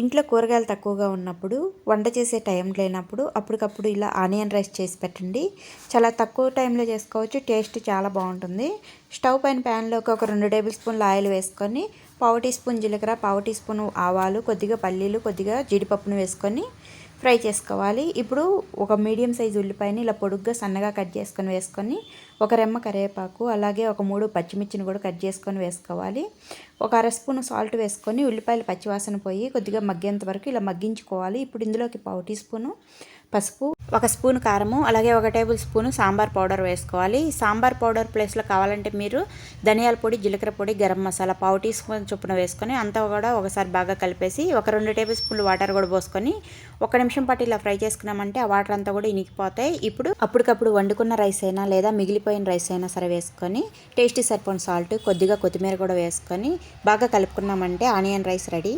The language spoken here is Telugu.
ఇంట్లో కూరగాయలు తక్కువగా ఉన్నప్పుడు వంట చేసే టైం లేనప్పుడు అప్పటికప్పుడు ఇలా ఆనియన్ రైస్ చేసి పెట్టండి. చాలా తక్కువ టైంలో చేసుకోవచ్చు. టేస్ట్ చాలా బాగుంటుంది. స్టవ్ పైన ప్యాన్లోకి ఒక రెండు టేబుల్ స్పూన్ల ఆయిల్ వేసుకొని పావు టీ స్పూన్ జీలకర్ర పావు టీ స్పూన్ ఆవాలు కొద్దిగా పల్లీలు కొద్దిగా జీడిపప్పును వేసుకొని ఫ్రై చేసుకోవాలి. ఇప్పుడు ఒక మీడియం సైజ్ ఉల్లిపాయని ఇలా పొడుగ్గా సన్నగా కట్ చేసుకొని వేసుకొని ఒక రెమ్మ కరివేపాకు అలాగే ఒక మూడు పచ్చిమిర్చిని కూడా కట్ చేసుకొని వేసుకోవాలి. ఒక అర స్పూన్ సాల్ట్ వేసుకొని ఉల్లిపాయలు పచ్చివాసన పోయి కొద్దిగా మగ్గేంత వరకు ఇలా మగ్గించుకోవాలి. ఇప్పుడు ఇందులోకి పావు టీ స్పూను పసుపు ఒక స్పూన్ కారము అలాగే ఒక టేబుల్ స్పూన్ సాంబార్ పౌడర్ వేసుకోవాలి. సాంబార్ పౌడర్ ప్లేస్లో కావాలంటే మీరు ధనియాల పొడి జీలకర్ర పొడి గరం మసాలా పావు టీ స్పూన్ చొప్పున వేసుకొని అంతా కూడా ఒకసారి బాగా కలిపేసి ఒక రెండు టేబుల్ స్పూన్లు వాటర్ కూడా పోసుకొని ఒక నిమిషం పాటు ఇలా ఫ్రై చేసుకున్నామంటే ఆ వాటర్ అంతా కూడా ఇనికిపోతాయి. ఇప్పుడు అప్పటికప్పుడు వండుకున్న రైస్ అయినా లేదా మిగిలిపోయిన రైస్ అయినా సరే వేసుకొని టేస్టీ సరిపోయిన సాల్ట్ కొద్దిగా కొత్తిమీర కూడా వేసుకొని బాగా కలుపుకున్నామంటే ఆనియన్ రైస్ రెడీ.